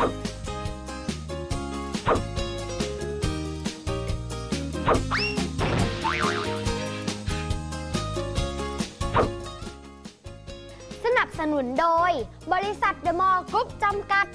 สนับสนุนโดย บริษัทเดอะมอลล์กรุ๊ปจำกัด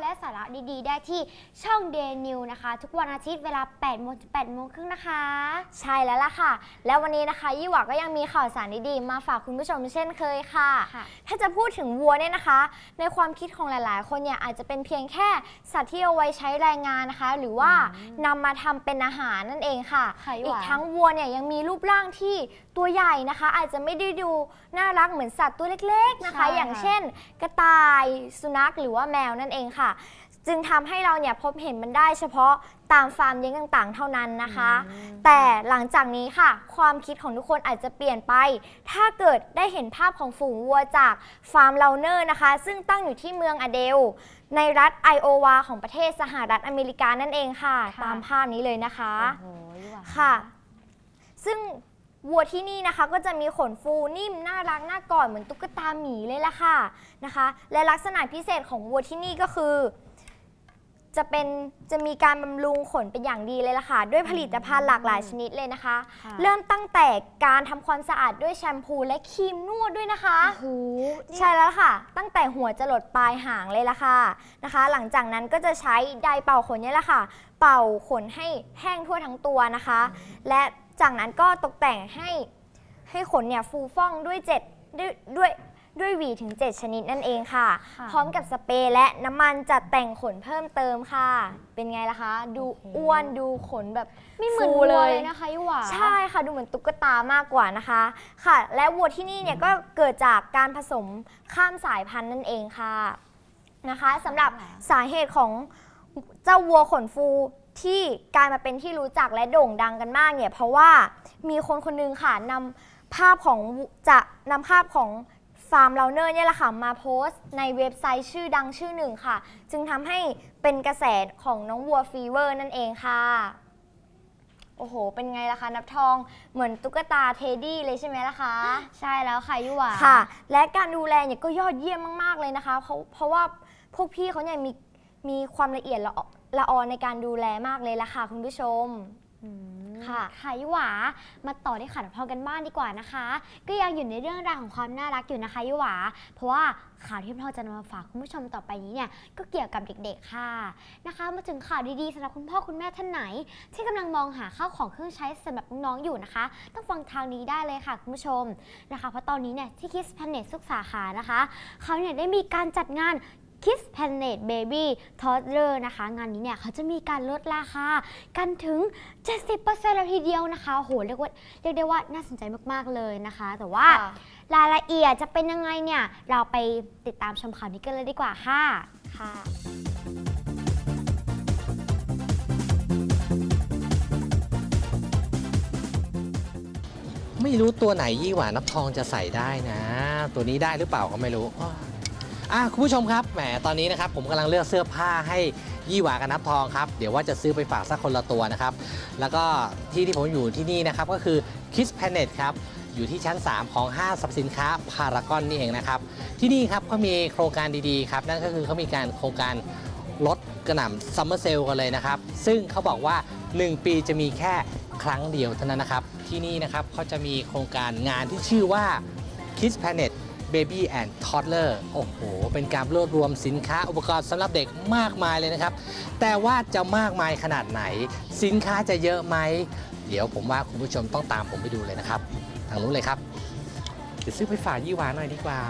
และสาระดีๆ ได้ที่ช่อง Day New นะคะ ทุกวันอาทิตย์เวลา 8 โมงถึง8โมงครึ่งนะคะ ใช่แล้วล่ะค่ะ แล้ววันนี้นะคะยี่หวาก็ยังมีข่าวสารดีๆ มาฝากคุณผู้ชมเช่นเคยค่ะ ค่ะถ้าจะพูดถึงวัวเนี่ยนะคะ ในความคิดของหลายๆ คนเนี่ยอาจจะเป็นเพียงแค่สัตว์ที่เอาไว้ใช้แรงงานนะคะ หรือว่านำมาทำเป็นอาหารนั่นเองค่ะ ค่ะยี่หอีวากทั้งวัวเนี่ยยังมีรูปร่างที่ตัวใหญ่นะคะ อาจจะไม่ได้ดูน่ารักเหมือนสัตว์ตัวเล็กๆนะคะ ใช่ค่ะอย่างเช่น กระต่าย สุนัขหรือว่าแมวนั่นเองค่ะจึงทำให้เราเนี่ยพบเห็นมันได้เฉพาะตามฟาร์มเลี้ยงต่างๆ เท่านั้นนะคะ แต่หลังจากนี้ค่ะ ความคิดของทุกคนอาจจะเปลี่ยนไป ถ้าเกิดได้เห็นภาพของฝูงวัวจากฟาร์มเลาเนอร์นะคะ ซึ่งตั้งอยู่ที่เมืองอเดล ในรัฐไอโอวาของประเทศสหรัฐอเมริกานั่นเองค่ะ ค่ะ ตามภาพนี้เลยนะคะ โอ้โหยี่หวาค่ะ ซึ่ง วัวที่นี่นะคะก็จะมีขนฟูนิ่มน่ารักน่ากอดเหมือนตุ๊กตาหมีเลยล่ะค่ะนะคะ และลักษณะพิเศษของวัวที่นี่ก็คือ จะเป็นจะมีการบำรุงขนเป็นอย่างดีเลยล่ะค่ะ ด้วยผลิตภัณฑ์หลากหลายชนิดเลยนะคะค่ะเริ่มตั้งแต่การทำความสะอาดด้วยแชมพูและครีมนวดด้วยนะคะ โอ้โหใช่แล้วค่ะ ตั้งแต่หัวจะหลดปลายหางเลยละค่ะนะคะ หลังจากนั้นก็จะใช้ไดร์เป่าขนเนี่ยแหละค่ะ เป่าขนให้แห้งทั่วทั้งตัวนะคะ และ จากนั้นก็ตกแต่งให้ให้ขนเนี่ยฟูฟ่องด้วยเจ็ดด้วยด้วยด้วยหวีถึง 7 ชนิดนั่นเองค่ะค่ะ พร้อมกับสเปรย์และน้ำมันจัดแต่งขนเพิ่มเติมค่ะ เป็นไงล่ะคะ ดูอ้วนดูขนแบบไม่เหมือนฟูวัวเลยนะคะยี่หวาใช่ค่ะดูเหมือนตุ๊กตามากกว่านะคะ ค่ะ และวัวที่นี่เนี่ยก็เกิดจากการผสมข้ามสายพันธุ์นั่นเองค่ะนะคะสำหรับสาเหตุของเจ้าวัวขนฟู ที่กลายมาเป็นที่รู้จักและโด่งดังกันมากเนี่ยเพราะว่ามีคนคนหนึงค่ะนำภาพของจะนำภาพของฟาร์มเลาเนอร์เนี่ยแหละค่ะมาโพสต์ในเว็บไซต์ชื่อดังชื่อหนึ่งค่ะ จึงทำให้เป็นกระแสของน้องวัวฟีเวอร์นั่นเองค่ะ โอ้โห เป็นไงล่ะคะนับทองเหมือนตุ๊กตาเทดดี้เลยใช่ไหมล่ะคะ ใช่แล้วค่ะยี่หวาค่ะ และการดูแลเนี่ยก็ยอดเยี่ยมมากๆเลยนะคะ เพราะเพราะว่าพวกพี่เขาเนี่ยมีมีความละเอียดละอ ละออในการดูแลมากเลยล่ะค่ะคุณผู้ชมอืมค่ะ ค่ะยี่หวา มาต่อที่ข่าวทองกันบ้านดีกว่านะคะ ก็ยังอยู่ในเรื่องราวของความน่ารักอยู่นะคะยี่หวา เพราะว่าข่าวที่เราจะนำมาฝากคุณผู้ชมต่อไปนี้เนี่ย ก็เกี่ยวกับเด็กๆค่ะ นะคะ มาถึงข่าวดีๆสำหรับคุณพ่อคุณแม่ท่านไหน ที่กำลังมองหาข้าวของเครื่องใช้สำหรับน้องๆอยู่นะคะ ต้องฟังทางนี้ได้เลยค่ะคุณผู้ชมนะคะ เพราะตอนนี้เนี่ยที่ Kiss Planet ทุกสาขานะคะเขาเนี่ยได้มีการจัดงาน Kiss Planet Baby Toddler นะคะ งานนี้เนี่ยเขาจะมีการลดราคากันถึง 70%เลยทีเดียวนะคะโอ้โหเรียกว่าเรียกได้ว่าน่าสนใจมากๆเลยนะคะ แต่ว่าค่ะรายละเอียดจะเป็นยังไงเนี่ย เราไปติดตามชมข่าวนี้กันเลยดีกว่าค่ะค่ะไม่รู้ตัวไหนยี่หวานับทองจะใส่ได้นะ ตัวนี้ได้หรือเปล่าก็ไม่รู้ อะคุณผู้ชมครับแหมตอนนี้นะครับผมกำลังเลือกเสื้อผ้าให้ยี่หวากับนับทองครับ เดี๋ยวว่าจะซื้อไปฝากสักคนละตัวนะครับ แล้วก็ที่ที่ผมอยู่ที่นี่นะครับก็คือ Kiss Planet ครับ อยู่ที่ชั้น 3 ของห้างสรรพสินค้าพารากอนนี่เองนะครับ ที่นี่ครับเขามีโครงการดีๆครับ นั่นก็คือเขามีการโครงการลดกระหน่ำซัมเมอร์เซลกันเลยนะครับ ซึ่งเขาบอกว่า 1 ปีจะมีแค่ครั้งเดียวเท่านั้นนะครับ ที่นี่นะครับเขาจะมีโครงการงานที่ชื่อว่า Kids Planet Baby and Toddler โอ้โห เป็นการรวบรวมสินค้าอุปกรณ์สำหรับเด็กมากมายเลยนะครับ แต่ว่าจะมากมายขนาดไหน สินค้าจะเยอะไหม เดี๋ยวผมว่าคุณผู้ชมต้องตามผมไปดูเลยนะครับ ทางนู้นเลยครับ เดี๋ยวซื้อไปฝากยี่หวานหน่อยดีกว่า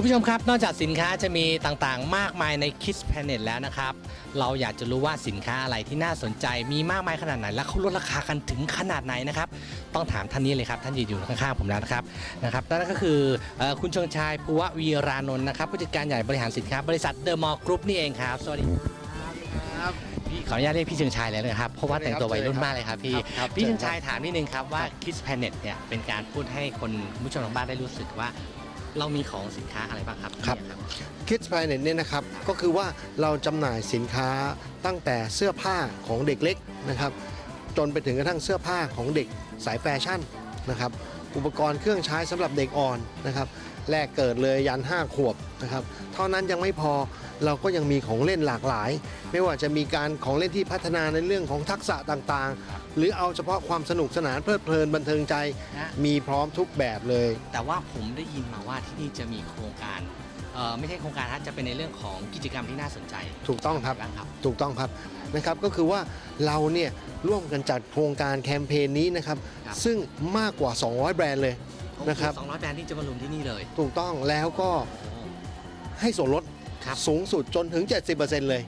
คุณผู้ชมครับ นอกจากสินค้าจะมีต่างๆ มากมายใน Kids Planet แล้วนะครับ เราอยากจะรู้ว่าสินค้าอะไรที่น่าสนใจมีมากมายขนาดไหน และเขาลดราคากันถึงขนาดไหนนะครับ ต้องถามท่านนี้เลยครับ ท่านยืนอยู่ข้างๆผมแล้วนะครับนะครับนั่นก็คือเอ่อคุณชงชายภูวะวีรานนท์นะครับผู้จัดการใหญ่บริหารสินค้าบริษัทเดอะมอลล์กรุ๊ปนี่เองครับสวัสดีครับพี่ขออนุญาตเรียกพี่เชิงชายเลยนะครับเพราะว่าแต่งตัววัยรุ่นมากเลยครับพี่ครับพี่เชิงเชิญครับชายถามนิดนึงครับว่า Kids Planet เนี่ยเป็นการพูดให้คนคุณผู้ชมทางบ้านได้รู้สึกว่า เรามีของสินค้าอะไรบ้างครับครับเนี่ย Kids Planet เนี่ยนะครับก็คือว่าเราจำหน่ายสินค้าตั้งแต่เสื้อผ้าของเด็กเล็กนะครับจนไปถึงกระทั่งเสื้อผ้าของเด็กสายแฟชั่นนะครับอุปกรณ์เครื่องใช้สำหรับเด็กอ่อนนะครับ แรกเกิดเลยยัน 5 ขวบนะครับ เท่านั้นยังไม่พอเราก็ยังมีของเล่นหลากหลาย ไม่ว่าจะมีการของเล่นที่พัฒนาในเรื่องของทักษะต่างๆ หรือเอาเฉพาะความสนุกสนานเพลิดเพลินบันเทิงใจ นะ มีพร้อมทุกแบบเลย แต่ว่าผมได้ยินมาว่าที่นี่จะมีโครงการเอ่อไม่ใช่โครงการฮะจะเป็นในเรื่องของกิจกรรมที่น่าสนใจถูกต้องครับ บ้างครับ ถูกต้องครับนะครับก็คือว่าเราเนี่ยร่วมกันจัดโครงการแคมเปญนี้นะครับ ครับซึ่งมากกว่า 200 แบรนด์เลย นะครับสองร้อยแบรนด์ที่จะมารวมที่นี่เลย ถูกต้องแล้วก็โอ้ให้ส่วนลดครับสูงสุดจนถึง 70%เลย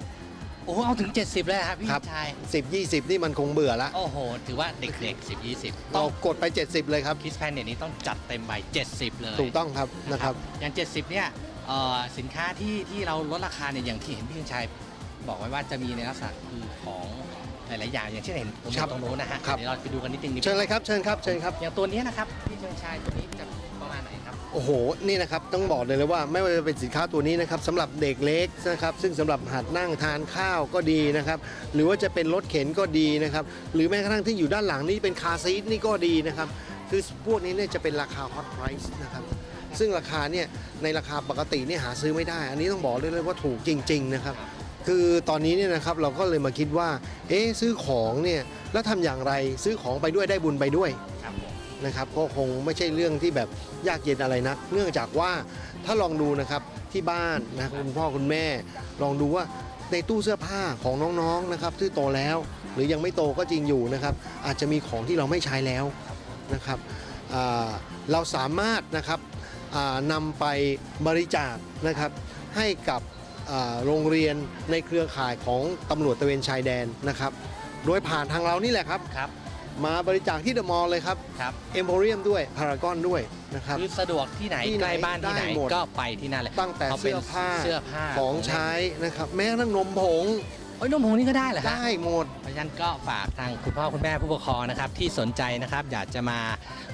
โอ้เอาถึง 70 เลยครับพี่ครับชาย10 20 นี่มันคงเบื่อละ โอ้โห ถือว่าเด็กๆ 10 20เราต้องกดไป 70 เลยครับคิสแพนเน็ตนี้ต้องจัดเต็มใบ 70 เลย ถูกต้องครับนะครับ อย่าง 70 เนี่ยเอ่อสินค้าที่ที่เราลดราคาเนี่ยอย่างที่เห็นพี่ชัยบอกไว้ว่าจะมีในลักษณะคือของ หลายๆอย่างอย่างเช่นเห็นผมอครัยู่บตรงโน้นนะฮะครับ เดี๋ยวเราไปดูกันนิดนึงดีกว่าเชิญเลยครับเชิญครับเชิญครับ อย่างตัวนี้นะครับพี่เชิงชายตัวนี้จะประมาณไหนครับ โอ้โห นี่นะครับ ต้องบอกเลยเลยว่าไม่ว่าจะเป็นสินค้าตัวนี้นะครับสำหรับเด็กเล็กนะครับ ซึ่งสำหรับหัดนั่งทานข้าวก็ดีนะครับ หรือว่าจะเป็นรถเข็นก็ดีนะครับ หรือแม้กระทั่งที่อยู่ด้านหลังนี่เป็นคาร์ซีทนี่ก็ดีนะครับ คือพวกนี้เนี่ยจะเป็นราคาฮอตไพรส์นะครับ ซึ่งราคาเนี่ยในราคาปกติเนี่ยหาซื้อไม่ได้ อันนี้ต้องบอกเลยเลยว่าถูกจริง ๆ นะครับ คือตอนนี้เนี่ยนะครับเราก็เลยมาคิดว่า เอ๊ะซื้อของเนี่ยแล้วทำอย่างไรซื้อของไปด้วยได้บุญไปด้วยครับผมนะครับก็คงไม่ใช่เรื่องที่แบบยากเย็นอะไรนัก เนื่องจากว่าถ้าลองดูนะครับที่บ้านนะคุณพ่อคุณแม่ ลองดูว่าในตู้เสื้อผ้าของน้องๆนะครับที่โตแล้ว หรือยังไม่โตก็จริงอยู่นะครับอาจจะมีของที่เราไม่ใช้แล้วนะครับอ่าเราสามารถนะครับอ่านำไปบริจาคนะครับให้กับอ่า โรงเรียนในเครือข่ายของตำรวจตระเวนชายแดนนะครับ โดยผ่านทางเรานี่แหละครับ ครับ มาบริจาคที่เดอะมอลล์เลยครับครับเอ็มโพเรียมด้วยพารากอนด้วยนะครับ คือสะดวกที่ไหนที่ไหนใกล้บ้านที่ไหนได้หมด ก็ไปที่นั่นเลยตั้งแต่เขาป็นเสื้อผ้าเสื้อผ้าของใช้นะครับ แม้กระทั่งนมผงโอ้ยนมผงนี่ก็ได้เหรอฮะ ได้หมด เพราะฉะนั้นก็ฝากทางคุณพ่อคุณแม่ผู้ปกครองนะครับที่สนใจนะครับอยากจะมา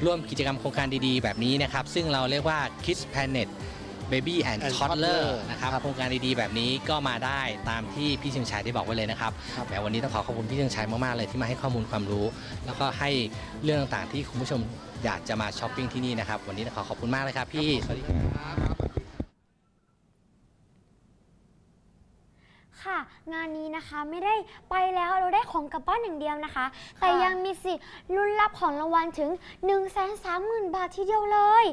ร่วมกิจกรรมโครงการดีๆ แบบนี้นะครับ ซึ่งเราเรียกว่า Kids Planet Baby and And Toddler Toddler นะครับครับโครงการดีๆ แบบนี้ก็มาได้ตามที่พี่เชิงชัยได้บอกไว้เลยนะครับครับแต่วันนี้ต้องขอขอบคุณพี่เชิงชัยมากๆเลยที่มาให้ข้อมูลความรู้ แล้วก็ให้เรื่องต่างๆที่คุณผู้ชมอยากจะมาช้อปปิ้งที่นี่นะครับวันนี้ต้องขอขอบคุณมากเลยครับพี่สวัสดีครับ ค่ะ งานนี้นะคะไม่ได้ไปแล้วเราได้ของกลับบ้านอย่างเดียวนะคะ แต่ยังมีสิทธิ์ลุ้นรับของรางวัลถึง 1 3 0 0 0 0 บาททีเดียวเลย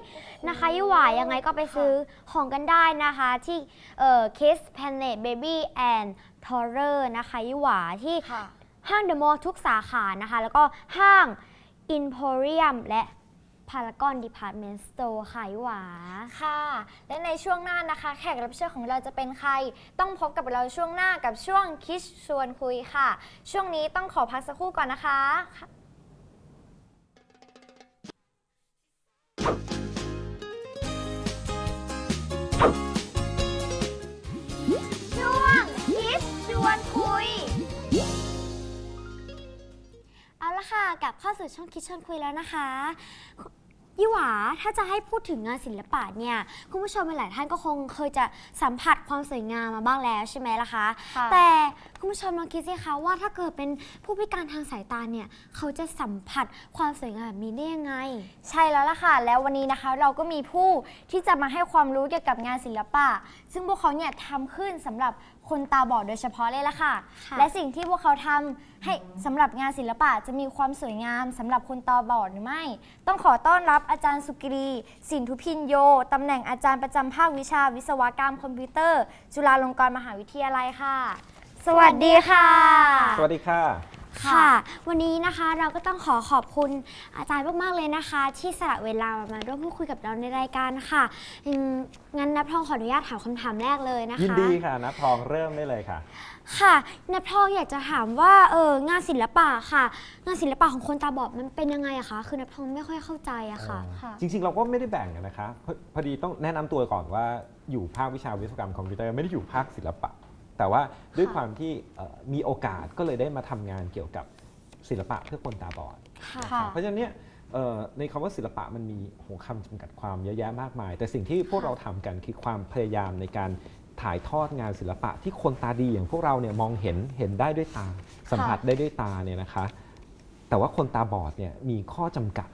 นะคะยี่หวายยังไงก็ไปซื้อของกันได้นะคะที่เอ่อ Kiss Planet Baby and Toddler นะคะยี่หวาที่ค่ะห้างเดอะมอลล์ทุกสาขานะคะ แล้วก็ห้าง Emporium และ Paragon Department Store ค่ะยี่หวา ค่ะ และในช่วงหน้านะคะ แขกรับเชิญของเราจะเป็นใคร ต้องพบกับเราช่วงหน้ากับช่วงคิชชวนคุยค่ะ ช่วงนี้ต้องขอพักสักครู่ก่อนนะคะ กลับเข้าสู่ช่องคิดชวนคุยแล้วนะคะยี่หวาถ้าจะให้พูดถึงงานศิลปะเนี่ยคุณผู้ชมหลายท่านก็คงเคยจะสัมผัสความสวยงามมาบ้างแล้วใช่ไหมล่ะคะค่ะแต่คุณผู้ชมลองคิดสิคะว่าถ้าเกิดเป็นผู้พิการทางสายตาเนี่ยเขาจะสัมผัสความสวยงามแบบนี้ได้ยังไง ใช่แล้วล่ะค่ะ แล้ววันนี้นะคะเราก็มีผู้ที่จะมาให้ความรู้เกี่ยวกับงานศิลปะ ซึ่งพวกเขาเนี่ยทำขึ้นสำหรับ คนตาบอดโดยเฉพาะเลยล่ะค่ะ ค่ะและสิ่งที่พวกเขาทำให้สำหรับงานศิลปะจะมีความสวยงามสำหรับคนตาบอดหรือไม่ ต้องขอต้อนรับอาจารย์สุกรี สินทุพินโยตำแหน่งอาจารย์ประจำภาควิชาวิศวกรรมคอมพิวเตอร์ จุฬาลงกรณ์มหาวิทยาลัยค่ะ สวัสดีค่ะ สวัสดีค่ะ ค่ะ วันนี้นะคะเราก็ต้องขอขอบคุณอาจารย์มากๆเลยนะคะ ที่สละเวลามาร่วมพูดคุยกับเราในรายการค่ะอืมงั้นนับทองขออนุญาตถามคำถามแรกเลยนะคะ ยินดีค่ะนับทองเริ่มได้เลยค่ะ ค่ะนับทองอยากจะถามว่าเอองานศิลปะค่ะ งานศิลปะของคนตาบอดมันเป็นยังไงอะคะคือนับทองไม่ค่อยเข้าใจอะค่ะ ค่ะ จริงๆ เราก็ไม่ได้แบ่งกันนะคะพอพอดีต้องแนะนำตัวก่อนว่าอยู่ภาควิชาวิศวกรรมคอมพิวเตอร์ไม่ได้อยู่ภาคศิลปะ แต่ว่าด้วยความที่เอ่อมีโอกาสก็เลยได้มาทำงานเกี่ยวกับศิลปะเพื่อคนตาบอดค่ะค่ะเพราะฉะนั้นเนี่ยเอ่อในคำว่าศิลปะมันมีโหคำจำกัดความเยอะแยะมากมาย แต่สิ่งที่พวกเราทำกันคือความพยายามในการถ่ายทอดงานศิลปะที่คนตาดีอย่างพวกเราเนี่ยมองเห็นเห็นได้ด้วยตา สัมผัสได้ด้วยตาเนี่ยนะคะ แต่ว่าคนตาบอดเนี่ยมีข้อจำกัด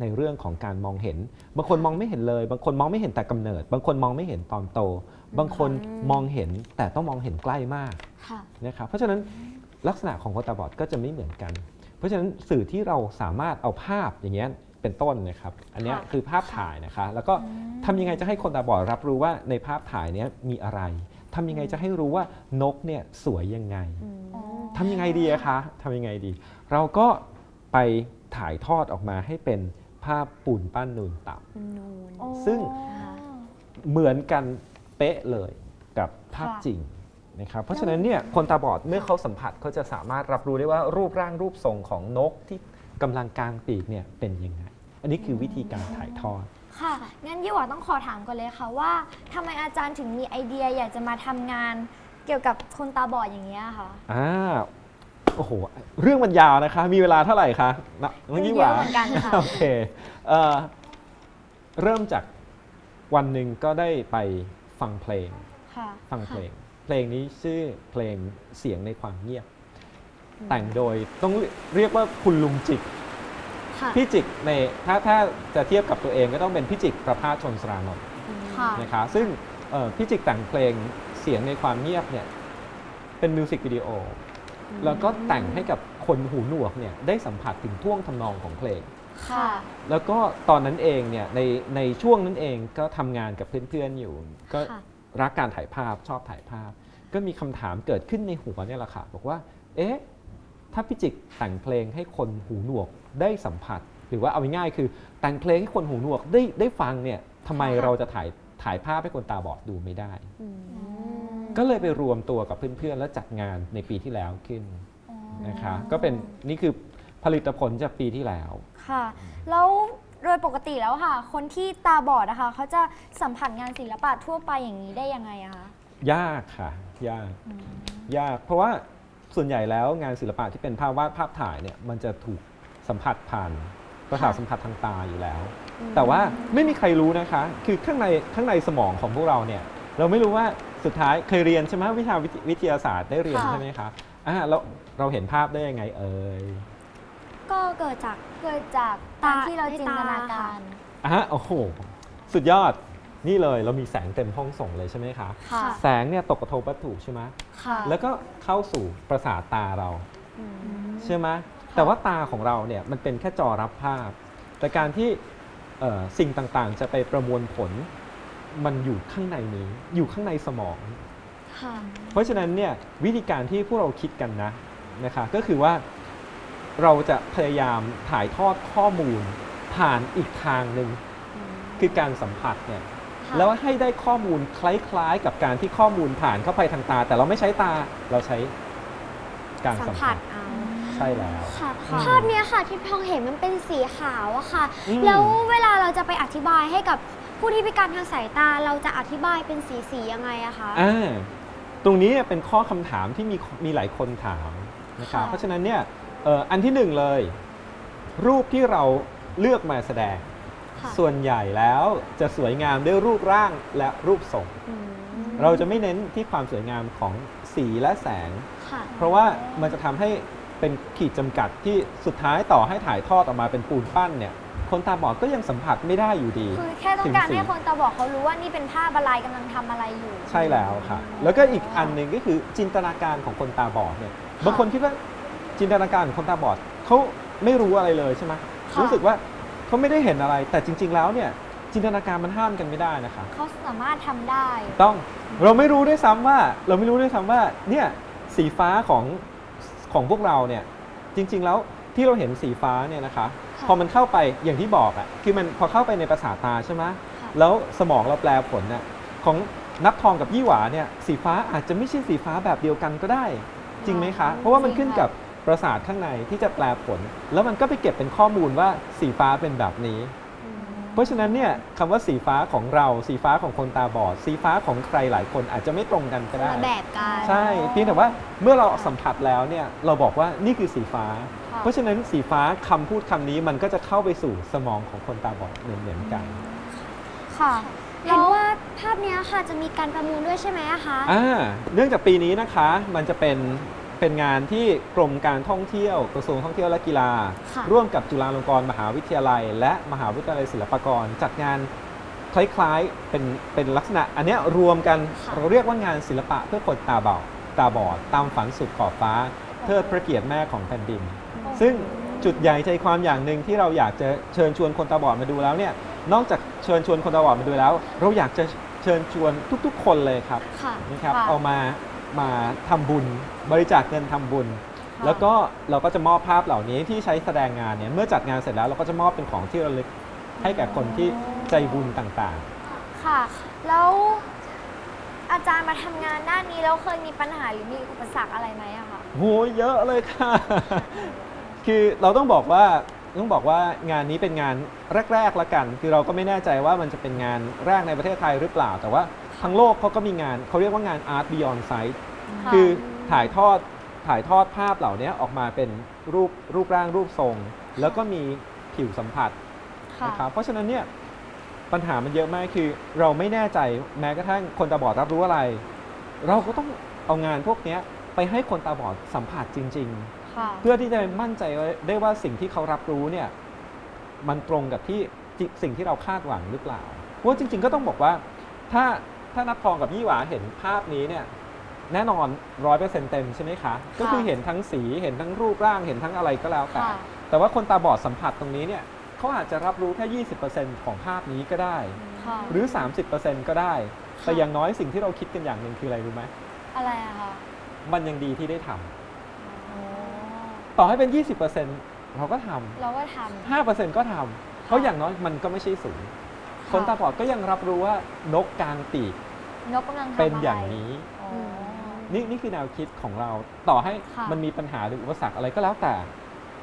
ในเรื่องของการมองเห็น บางคนมองไม่เห็นเลย บางคนมองไม่เห็นแต่กำเนิด บางคนมองไม่เห็นตอนโต บางคนมองเห็นแต่ต้องมองเห็นใกล้มากค่ะนะครับเพราะฉะนั้นลักษณะของคนตาบอดก็จะไม่เหมือนกัน เพราะฉะนั้นสื่อที่เราสามารถเอาภาพอย่างเงี้ยเป็นต้นนะครับ อันเนี้ยค่ะคือภาพถ่ายนะคะ แล้วก็ทำยังไงจะให้คนตาบอดรับรู้ว่าในภาพถ่ายเนี้ยมีอะไรทำยังไงจะให้รู้ว่านกเนี่ยสวยยังไงทำยังไงดีอะคะทำยังไงดี เราก็ไปถ่ายทอดออกมาให้เป็น ภาพปูนปั้นนูนต่ำนูนโอ้ซึ่งเหมือนกันเป๊ะเลยกับภาพค่ะจริงนะครับเพราะฉะนั้นเนี่ยคนตาบอดเมื่อเขาสัมผัสเขาจะสามารถรับรู้ได้ว่ารูปร่างรูปทรงของนกที่กำลังกางปีกเนี่ยเป็นยังไง อันนี้คือวิธีการถ่ายทอดค่ะงั้นยี่หว่าต้องขอถามก่อนเลยค่ะว่าทำไมอาจารย์ถึงมีไอเดียอยากจะมาทำงานเกี่ยวกับคนตาบอดอย่างนี้ยค่ะอ่า โอ้โห เรื่องมันยาวนะคะ มีเวลาเท่าไหร่คะนะเมื่อกี้หว่าเยอะเหมือนกันค่ะ โอเคเอ่อเริ่มจากวันหนึ่งก็ได้ไปฟังเพลง ค่ะฟังเพลง เพลงนี้ชื่อเพลงเสียงในความเงียบ แต่งโดยต้องเรียกว่าคุณลุงจิก ค่ะพี่จิกในถ้าถ้าจะเทียบกับตัวเองก็ต้องเป็นพี่จิกประภาสชนสรานนท์ค่ะ นะคะซึ่งเอ่อพี่จิกแต่งเพลงเสียงในความเงียบเนี่ยเป็นมิวสิกวิดีโออ แล้วก็แต่งให้กับคนหูหนวกเนี่ยได้สัมผัสถึงท่วงทำนองของเพลง ค่ะ แล้วก็ตอนนั้นเองเนี่ยในในช่วงนั้นเองก็ทำงานกับเพื่อนๆอยู่ ก็ค่ะ รักการถ่ายภาพชอบถ่ายภาพ ก็มีคำถามเกิดขึ้นในหัวเนี่ยแหละค่ะบอกว่า เอ๊ะ ถ้าพี่จิกแต่งเพลงให้คนหูหนวกได้สัมผัส หรือว่าเอาง่ายๆคือ แต่งเพลงให้คนหูหนวกได้ได้ฟังเนี่ยทำไมค่ะเราจะถ่ายถ่ายภาพให้คนตาบอดดูไม่ได้ ก็เลยไปรวมตัวกับเพื่อนๆ แล้วจัดงานในปีที่แล้วขึ้นนะคะก็เป็นนี่คือผลิตผลจากปีที่แล้ว ค่ะ แล้วโดยปกติแล้วค่ะ คนที่ตาบอดนะคะเขาจะสัมผัสงานศิลปะทั่วไปอย่างนี้ได้ยังไงอะคะยากค่ะ ยากยาก เพราะว่าส่วนใหญ่แล้วงานศิลปะที่เป็นภาพวาดภาพถ่ายเนี่ยมันจะถูกสัมผัสผ่านประสาทสัมผัสทางตาอยู่แล้ว แต่ว่าไม่มีใครรู้นะคะ คือข้างในข้างในสมองของพวกเราเนี่ย เราไม่รู้ว่า สุดท้ายเคยเรียนใช่ไหมวิชาวิทวิทยาศาสตร์ได้เรียนค่ะ ใช่ไหมคะอ่าแล้วเราเห็นภาพได้ยังไงเอ่ยก็เกิดจาก เกิดจากการที่เราจินตนาการ อะโอ้โหสุดยอดนี่เลยเรามีแสงเต็มห้องส่งเลยใช่ไหมคะค่ะ แสงเนี่ยตกกระทบวัตถุใช่ไหมค่ะแล้วก็เข้าสู่ประสาทตาเราใช่ไหมแต่ว่าตาของเราเนี่ยมันเป็นแค่จอรับภาพ แต่การที่เอ่อสิ่งต่างๆ จะไปประมวลผล มันอยู่ข้างในนี้ อยู่ข้างในสมอง ค่ะ เพราะฉะนั้นเนี่ยวิธีการที่พวกเราคิดกันนะนะคะก็คือว่าเราจะพยายามถ่ายทอดข้อมูลผ่านอีกทางหนึ่งคือการสัมผัสเนี่ยค่ะ แล้วให้ได้ข้อมูลคล้ายๆ กับการที่ข้อมูลผ่านเข้าไปทางตา แต่เราไม่ใช้ตาเราใช้การสัสัมมผัผัสสเอาใช่แล้ว ค่ะอืมภาพเนี้ยค่ะที่ทองเห็นมันเป็นสีขาวอะค่ะ อืมแล้วเวลาเราจะไปอธิบายให้กับ ผู้ที่พิการทางสายตาเราจะอธิบายเป็นสีสีๆยังไงอะคะ อ่าตรงนี้เป็นข้อคำถามที่มีมีหลายคนถามนะครับค่ะ เพราะฉะนั้นเนี่ยเอ่ออันที่หนึ่งเลย รูปที่เราเลือกมาแสดง ค่ะส่วนใหญ่แล้วจะสวยงามด้วยรูปร่างและรูปทรงอืมเราจะไม่เน้นที่ความสวยงามของสีและแสง ค่ะ เพราะว่ามันจะทำให้เป็นขีดจำกัดที่สุดท้ายต่อให้ถ่ายทอดออกมาเป็นปูนปั้นเนี่ย คนตาบอดก็ยังสัมผัสไม่ได้อยู่ดี คือแค่ต้องการถึงสีให้คนตาบอดเขารู้ว่านี่เป็นภาพอะไรกำลังทำอะไรอยู่ ใช่แล้วค่ะ แล้วก็อีกอันหนึ่งก็คือจินตนาการของคนตาบอดเนี่ยบางคนคิดว่าจินตนาการของคนตาบอดเขาไม่รู้อะไรเลยใช่ไหมค่ะรู้สึกว่าเขาไม่ได้เห็นอะไร แต่จริง ๆ แล้วเนี่ยจินตนาการมันห้ามกันไม่ได้นะคะเขาสามารถทำได้ ต้องเราไม่รู้ด้วยซ้ำว่า เราไม่รู้ด้วยซ้ำว่าเนี่ยสีฟ้าของของพวกเราเนี่ยจริง ๆ แล้วที่เราเห็นสีฟ้าเนี่ยนะคะค่ะ พอมันเข้าไปอย่างที่บอกอะคือมันพอเข้าไปในประสาทตาใช่ไหมค่ะแล้วสมองเราแปลผลน่ะของนับทองกับยี่หวาเนี่ยสีฟ้าอาจจะไม่ใช่สีฟ้าแบบเดียวกันก็ได้ จริงไหมคะ เพราะว่ามันขึ้นกับประสาทข้างในที่จะแปลผล แล้วมันก็ไปเก็บเป็นข้อมูลว่าสีฟ้าเป็นแบบนี้ เพราะฉะนั้นเนี่ยคำว่าสีฟ้าของเราสีฟ้าของคนตาบอด สีฟ้าของใครหลายคนอาจจะไม่ตรงกันก็ได้ละแบบกันใช่เพียงแต่ว่าเมื่อเราสัมผัสแล้วเนี่ยเราบอกว่านี่คือสีฟ้าค่ะ เพราะฉะนั้นสีฟ้าคำพูดคำนี้มันก็จะเข้าไปสู่สมองของคนตาบอดเหมือนๆกัน ค่ะเห็นว่าภาพเนี้ยค่ะจะมีการประมูลด้วยใช่ไหมอะคะอ่าเนื่องจากปีนี้นะคะมันจะเป็นเป็นงานที่กรมการท่องเที่ยวกระทรวงท่องเที่ยวและกีฬาค่ะร่วมกับจุฬาลงกรณ์มหาวิทยาลัย และมหาวิทยาลัยศิลปากรจัดงานคล้ายๆเป็นเป็นลักษณะ อันเนี้ยรวมกันค่ะเราเรียกว่างานศิลปะเพื่อคนตาบอดตาบอดตามฝันสุดขอบฟ้าเทิดพระเกียรติแม่ของแผ่นดิน ซึ่งจุดใหญ่ใจความอย่างหนึ่งที่เราอยากจะเชิญชวนคนตาบอดมาดูแล้วเนี่ย นอกจากเชิญชวนคนตาบอดมาดูแล้ว เราอยากจะเชิญชวนทุกๆ คนเลยครับค่ะนะครับ ค่ะเอามามาทำบุญบริจาคเงินทำบุญแล้วก็เราก็จะมอบภาพเหล่านี้ที่ใช้แสดงงานเนี่ยเมื่อจัดงานเสร็จแล้วเราก็จะมอบเป็นของที่ระลึกให้แก่คนที่ใจบุญต่างค่ะ แล้วอาจารย์มาทำงานด้านนี้แล้วเคยมีปัญหาหรือมีอุปสรรคอะไรไหมอะคะๆโหเยอะเลยค่ะ คือเราต้องบอกว่าต้องบอกว่างานนี้เป็นงานแรกๆละกัน คือเราก็ไม่แน่ใจว่ามันจะเป็นงานแรกในประเทศไทยหรือเปล่า แต่ว่าทั้งโลกเขาก็มีงานเขาเรียกว่างาน Art Beyond Sight ค่ะคือถ่ายทอดถ่ายทอดภาพเหล่านี้ออกมาเป็นรูปรูปร่างรูปทรง แล้วก็มีผิวสัมผัสค่ะนะครับเพราะฉะนั้นเนี่ยปัญหามันเยอะมากคือ เราไม่แน่ใจแม้กระทั่งคนตาบอดรับรู้อะไร เราก็ต้องเอางานพวกเนี้ยไปให้คนตาบอดสัมผัสจริง ค่ะๆเพื่อที่จะมั่นใจได้ว่าสิ่งที่เขารับรู้เนี่ยมันตรงกับที่จิสิ่งที่เราคาดหวังหรือเปล่าเพราะว่าจริง ๆ ก็ต้องบอกว่าถ้าถ้านับทองกับยี่หวาเห็นภาพนี้เนี่ยแน่นอนร้อยเปอร์เซ็นต์เต็มใช่ไหมคะ ก็คือเห็นทั้งสีเห็นทั้งรูปร่างเห็นทั้งอะไรก็แล้วแต่ค่ะแต่ว่าคนตาบอดสัมผัสตรงนี้เนี่ยเขาอาจจะรับรู้แค่ 20%ของภาพนี้ก็ได้ค่ะหรือ 30%ก็ได้ แต่อย่างน้อยสิ่งที่เราคิดกันอย่างหนึ่งคืออะไรรู้ไหมอะไรอะคะมันยังดีที่ได้ทำโอ้ ต่อให้เป็น 20%เราก็ทำเราก็ท5%ก็ทำเพราะอย่างน้อยมันก็ไม่ใช่ศูนย์ำคนตาบอดก็ยังรับรู้ว่านกกลางปีกนกกำลังทำเป็นอะไรอย่างนี้ อ๋อ นี่นี่คือแนวคิดของเราต่อให้ค่ะ มันมีปัญหาหรืออุปสรรคอะไรก็แล้วแต่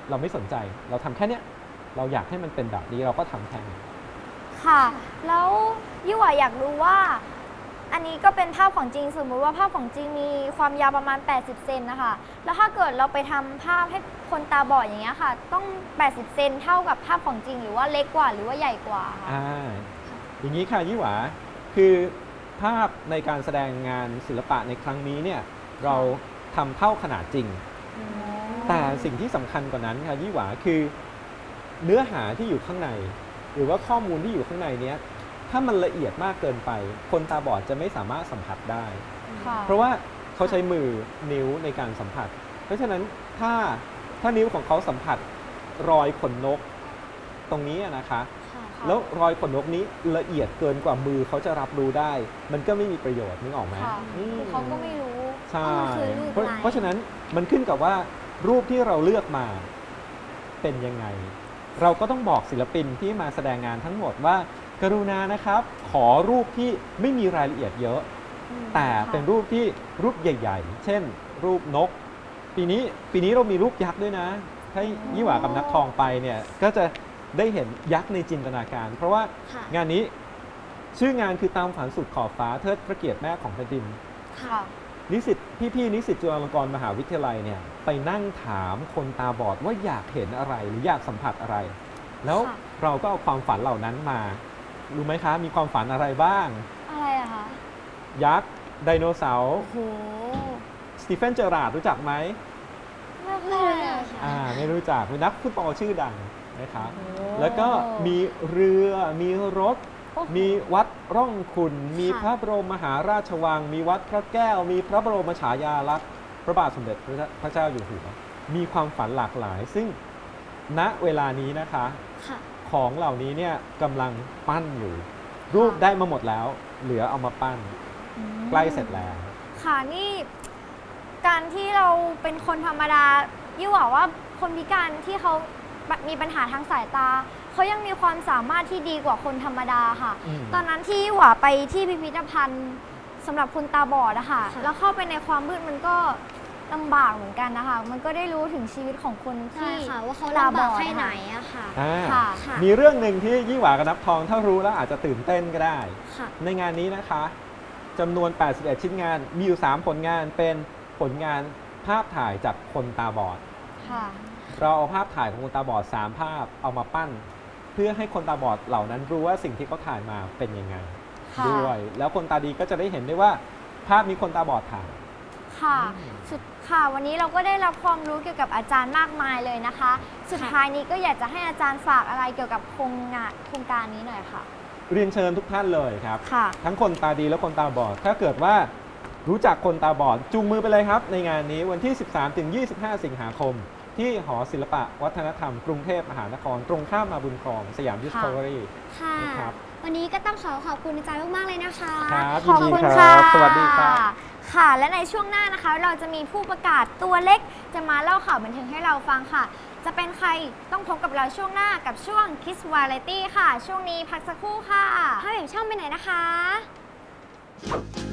เราไม่สนใจเราทำแค่เนี้ยเราอยากให้มันเป็นแบบนี้เราก็ทำแค่นี้ ค่ะ แล้วยี่หว่าอยากรู้ว่า อันนี้ก็เป็นภาพของจริงสมมุติว่าภาพของจริงมีความยาวประมาณ 80 เซนนะคะ แล้วถ้าเกิดเราไปทำภาพให้คนตาบอดอย่างเงี้ยค่ะ ต้อง 80 เซนเท่ากับภาพของจริง หรือว่าเล็กกว่าหรือว่าใหญ่กว่าคะอ่าอย่างนี้ค่ะยี่หวาคือภาพในการแสดงงานศิลปะในครั้งนี้เนี่ยเราทำเท่าขนาดจริง แต่สิ่งที่สำคัญกว่านั้นค่ะยี่หวาคือ เนื้อหาที่อยู่ข้างใน หรือว่าข้อมูลที่อยู่ข้างในเนี้ย ถ้ามันละเอียดมากเกินไป คนตาบอดจะไม่สามารถสัมผัสได้ ค่ะเพราะว่าเขาใช้มือนิ้วในการสัมผัส เพราะฉะนั้นถ้าถ้านิ้วของเขาสัมผัสรอยขนนกตรงนี้อะนะคะ ค่ะแล้วรอยขนนกนี้ละเอียดเกินกว่ามือเขาจะรับรู้ได้ มันก็ไม่มีประโยชน์นึกออกไหมค่ะอืม คือเขาก็ไม่รู้ใช่ว่ามันคือรูปเพราะอะไรเพราะฉะนั้นมันขึ้นกับว่ารูปที่เราเลือกมาเป็นยังไง เราก็ต้องบอกศิลปินที่มาแสดงงานทั้งหมดว่า กรุณานะครับ ขอรูปที่ไม่มีรายละเอียดเยอะแต่เป็นรูปที่รูปใหญ่ ๆ เช่น รูปนก ปีนี้ปีนี้เรามีรูปยักษ์ด้วยนะ ถ้ายี่หว่ากับนักทองไปเนี่ย ก็จะได้เห็นยักษ์ในจินตนาการ เพราะว่าค่ะงานนี้ชื่องานคือตามฝันสุดขอบฟ้าเทิดพระเกียรติแม่ของแผ่นดิน ค่ะ นิสิตพี่ๆนิสิตจุฬาลงกรณ์มหาวิทยาลัยเนี่ยไปนั่งถามคนตาบอดว่าอยากเห็นอะไรหรืออยากสัมผัสอะไร แล้วค่ะ เราก็เอาความฝันเหล่านั้นมา รู้ไหมคะ มีความฝันอะไรบ้าง อะไรอะคะ ยักษ์ไดโนเสาร์โอ้โห สตีเฟนเจอราร์ดรู้จักไหมไม่เคไม่ยรู้อะเลยค่ะ อ่าไม่รู้จักเป็นนักฟุตบอลชื่อดังนะครับโอ้แล้วก็มีเรือมีรถโอ้โหมีวัดร่องขุนมีค่ะพระบรมมหาราชวัง มีวัดพระแก้ว มีพระบรมฉายาลักษณ์พระบาทสมเด็จพระเจ้าอยู่หัว มีความฝันหลากหลาย ซึ่งณเวลานี้นะคะ ค่ะ ของเหล่านี้เนี่ยกำลังปั้นอยู่ รูปได้มาหมดแล้ว เหลือเอามาปั้น ใกล้เสร็จแล้ว ค่ะนี่การที่เราเป็นคนธรรมดายี่หว่าว่าคนพิการที่เขามีปัญหาทางสายตา เขายังมีความสามารถที่ดีกว่าคนธรรมดาค่ะอืมตอนนั้นที่หว่าไปที่พิพิธภัณฑ์สำหรับคนตาบอดอะค่ะค่ะแล้วเข้าไปในความมืดมันก็ ลำบากเหมือนกันนะคะ มันก็ได้รู้ถึงชีวิตของคนใช่ที่ค่ะ ว่าเขาตาลำบบาอกดแค่นะคะไหนอะค่ะ อ่าค่ะค่ะ มีเรื่องหนึ่งที่ยี่หวากับนับทองถ้ารู้แล้วอาจจะตื่นเต้นก็ได้ ค่ะ ในงานนี้นะคะจำนวน 81 ชิ้นงาน มีอยู่ 3 ผลงานเป็นผลงานภาพถ่ายจากคนตาบอด ค่ะ เราเอาภาพถ่ายของคนตาบอด 3 ภาพเอามาปั้น เพื่อให้คนตาบอดเหล่านั้นรู้ว่าสิ่งที่เขาถ่ายมาเป็นยังไงค่ะ ด้วย แล้วคนตาดีก็จะได้เห็นได้ว่า ภาพนี้คนตาบอดถ่าย ค่ะสุดค่ะ วันนี้เราก็ได้รับความรู้เกี่ยวกับอาจารย์มากมายเลยนะคะ สุดท้ายนี้ก็อยากจะให้อาจารย์ฝากอะไรเกี่ยวกับโครงงานโครงการนี้หน่อยค่ะ เรียนเชิญทุกท่านเลยครับ ค่ะ ทั้งคนตาดีและคนตาบอด ถ้าเกิดว่ารู้จักคนตาบอดจูงมือไปเลยครับ ในงานนี้วันที่ 13ถึง25 สิงหาคม ที่หอศิลปะวัฒนธรรมกรุงเทพมหานคร ตรงข้ามมาบุญครองสยามดิสคัฟเวอรี่ค่ะ นะครับ วันนี้ก็ต้องขอขอบคุณอาจารย์มากๆเลยนะคะ ครับขอบยินคุณดีค่ะรับสวัสดีครับ ค่ะ และในช่วงหน้านะคะ เราจะมีผู้ประกาศตัวเล็ก จะมาเล่าข่าวบันเทิงให้เราฟังค่ะ จะเป็นใครต้องพบกับเราช่วงหน้ากับช่วง Kiss Variety ค่ะ ช่วงนี้พักสักครู่ค่ะถ้าแบบช่องไปไหนนะคะ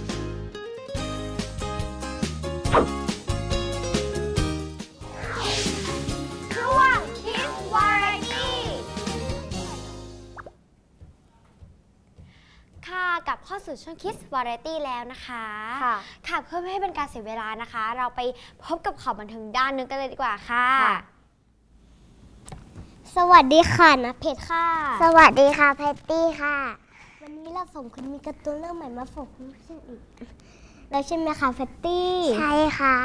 กลับเข้าสู่ช่วง Kiss Variety แล้วนะคะค่ะ ค่ะเพื่อไม่ให้เป็นการเสียเวลานะคะ เราไปพบกับข่าวบันเทิงด้านหนึงกันเลยดีกว่าค่ะ ค่ะ สวัสดีค่ะนะเพชรค่ะ สวัสดีค่ะแพตตี้ค่ะ วันนี้เราสองคนมีการ์ตูนเรื่องใหม่มาฝากคุณผู้ชมอีกแล้วใช่ไหมคะแพตตี้ ใช่ค่ะ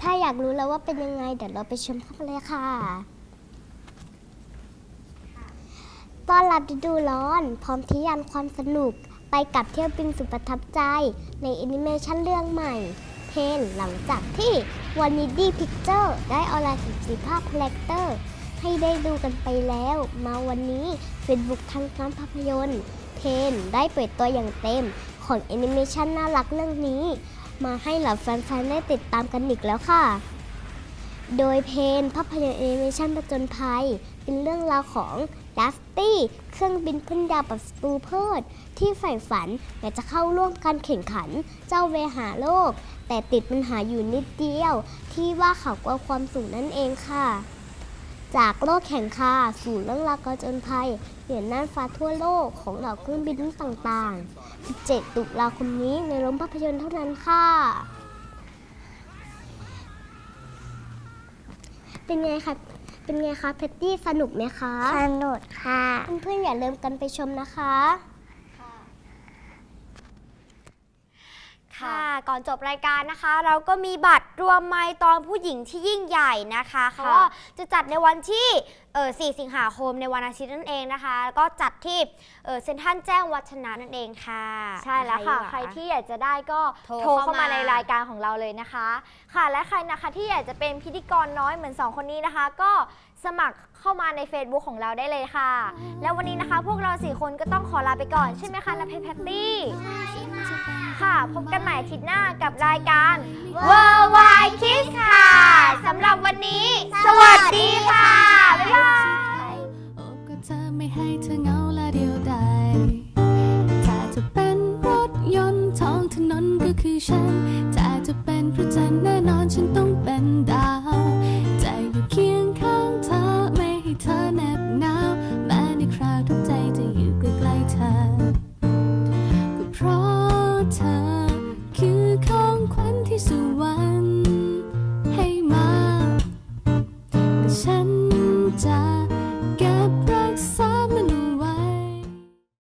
ถ้าอยากรู้แล้วว่าเป็นยังไง เดี๋ยวเราไปชมกันเลยค่ะ ต้อนรับฤดูร้อน พร้อมที่ยานความสนุกไป กับเที่ยวบินสุดประทับใจ ในแอนิเมชันเรื่องใหม่เทนหลังจากที่วันนี้ดีพิกเจอร์ได้เอาลายสีสีภาพคาแรคเตอร์ ให้ได้ดูกันไปแล้ว มาวันนี้เฟซบุ๊กทางการภาพยนตร์เทนได้เปิดตัวอย่างเต็มของแอนิเมชันน่ารักเรื่องนี้ มาให้เหล่าแฟนๆ ได้ติดตามกันอีกแล้วค่ะ โดยเพนภาพยนตร์แอนิเมชันประจนภัย เป็นเรื่องราวของ ดัสตี้เครื่องบินพ่นยาวแบบสปูเพิร์ดที่ใฝ่ฝันอยากจะเข้าร่วมการแข่งขันเจ้าเวหาโลก แต่ติดปัญหาอยู่นิดเดียว ที่ว่าเขากลัวความสูงนั่นเองค่ะ จากโลกแข่งคาสู่เรื่องราวกรจนภัยเหนือน่านฟ้าทั่วโลกของเหล่าเครื่องบินต่างๆ 17 ตุลาคมนี้ในโรงภาพยนตร์เท่านั้นค่ะ เป็นไงคะ เป็นไงคะเพตตี้สนุกไหมคะ สนุกค่ะ เพื่อนๆอย่าลืมกันไปชมนะคะ ค่ะ ก่อนจบรายการนะคะ เราก็มีบัตรรวมไมล์ตอนผู้หญิงที่ยิ่งใหญ่นะคะเขาก็จะจัดในวันที่เออ4สิงหาคมในวันอาทิตย์นั่นเองนะคะแล้วก็จัดที่เออเซ็นทรัลแจ้งวัฒนะนั่นเองค่ะ ใช่แล้วค่ะนใครที่อยากจะได้ก็โทรโทรเข้าเข้ามามาในรายการของเราเลยนะคะ ค่ะและใครนะคะที่อยากจะเป็นพิธีกรน้อยเหมือนสองคนนี้นะคะ ก็ สมัครเข้ามาใน Facebook ของเราได้เลยค่ะ แล้ววันนี้นะคะพวกเราสี่คนก็ต้องขอลาไปก่อนใช่ไหมคะนะเพชรแพตตี้ ค่ะ พบกันใหม่อาทิตย์หน้ากับรายการ Worldwide Kids ค่ะสำหรับวันนี้ สวัสดีค่ะ บ๊ายบายคือฉัน ถ้าจะเป็นพระจันทร์แน่นอนฉันต้อง